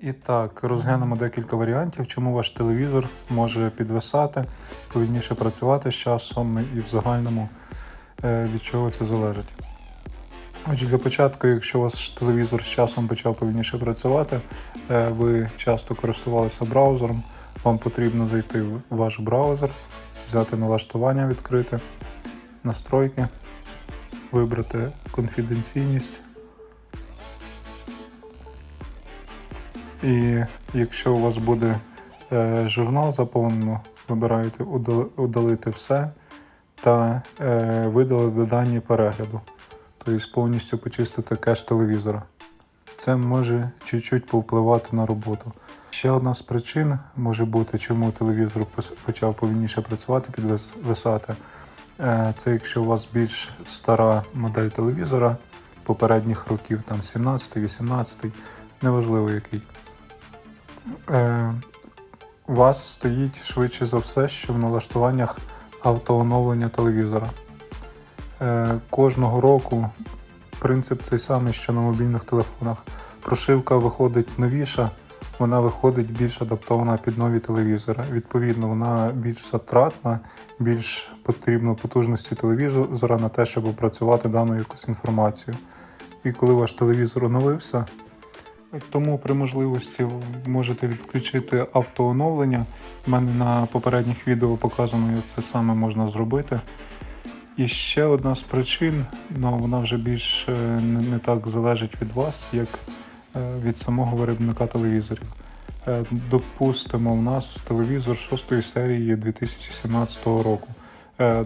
І так, розглянемо декілька варіантів, чому ваш телевізор може підвисати, повільніше працювати з часом і в загальному е, від чого це залежить. Отже, для початку, якщо у вас телевізор з часом почав повільніше працювати, е, ви часто користувалися браузером, вам потрібно зайти в ваш браузер, взяти налаштування, відкрити, настройки, вибрати конфіденційність. І якщо у вас буде е, журнал заповнено, вибираєте удалити все та е, видалити дані перегляду, тобто повністю почистити кеш телевізора. Це може чуть-чуть повпливати на роботу. Ще одна з причин може бути, чому телевізор почав повільніше працювати, підвисати. Е, Це якщо у вас більш стара модель телевізора попередніх років, там 17, 18, неважливо який. Е, У вас стоїть швидше за все, що в налаштуваннях автооновлення телевізора. Е, Кожного року принцип цей самий, що на мобільних телефонах. Прошивка виходить новіша, вона виходить більш адаптована під нові телевізори. Відповідно, вона більш затратна, більш потрібно потужності телевізора на те, щоб опрацювати дану якусь інформацію. І коли ваш телевізор оновився, тому при можливості можете відключити автооновлення. У мене на попередніх відео показано, як це саме можна зробити. І ще одна з причин, але вона вже більш е, не, так залежить від вас, як е, від самого виробника телевізорів. Е, Допустимо, у нас телевізор 6 серії 2017 року.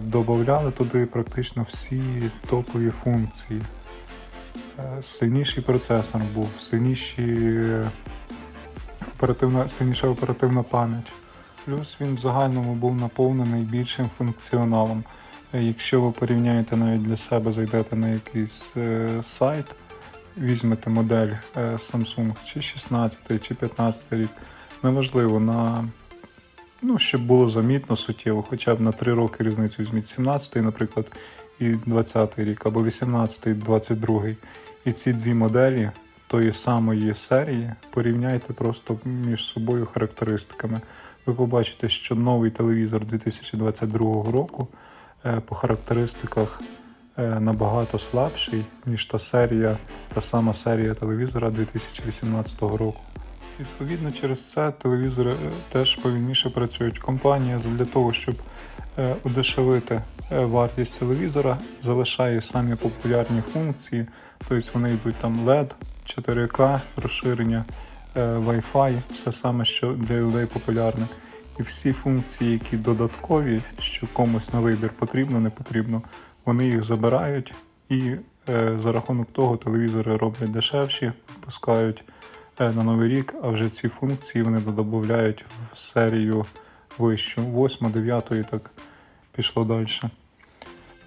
Добавляли туди практично всі топові функції. Е, Сильніший процесор був, сильніші оперативна, сильніша оперативна пам'ять. Плюс він в загальному був наповнений більшим функціоналом. Е, Якщо ви порівняєте навіть для себе, зайдете на якийсь е, сайт, візьмете модель е, Samsung чи 16 чи 15 рік, неважливо, на, ну, щоб було замітно суттєво, хоча б на 3 роки різницю візьміть 17 наприклад, і 20 рік, або 18 22 І ці дві моделі тої самої серії порівняйте просто між собою характеристиками. Ви побачите, що новий телевізор 2022 року е, по характеристиках е, набагато слабший, ніж та серія, та сама серія телевізора 2018 року. Відповідно, через це телевізори е, теж повільніше працюють. Компанія для того, щоб е, удешевити е, вартість телевізора, залишає самі популярні функції, тобто вони йдуть там LED, 4К, розширення, Wi-Fi, все саме, що для людей популярне. І всі функції, які додаткові, що комусь на вибір потрібно, не потрібно, вони їх забирають і за рахунок того телевізори роблять дешевші, випускають е, на новий рік, а вже ці функції вони додають в серію вищу, 8, 9 і так пішло далі.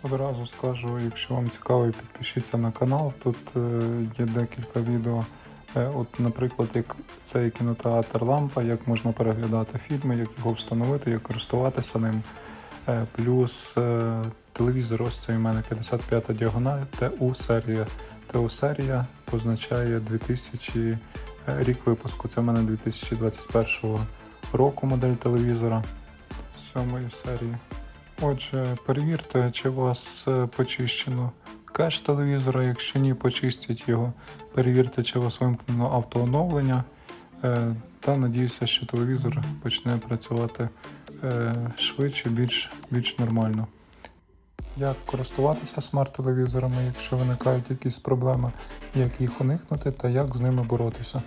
Одразу скажу, якщо вам цікаво, підпишіться на канал. Тут е, є декілька відео. Е, От, наприклад, як цей кінотеатр Лампа, як можна переглядати фільми, як його встановити, як користуватися ним. Е, Плюс е, телевізор, ось це у мене 55 діагональ, ТУ серія. ТУ серія позначає 2000 е, рік випуску. Це в мене 2021 року модель телевізора з сьомої серії. Отже, перевірте, чи у вас е, почищено кеш телевізора. Якщо ні, почистіть його. Перевірте, чи у вас вимкнено автооновлення. Е, Та надіюся, що телевізор почне працювати е, швидше, більш, більш нормально. Як користуватися смарт-телевізорами, якщо виникають якісь проблеми, як їх уникнути та як з ними боротися.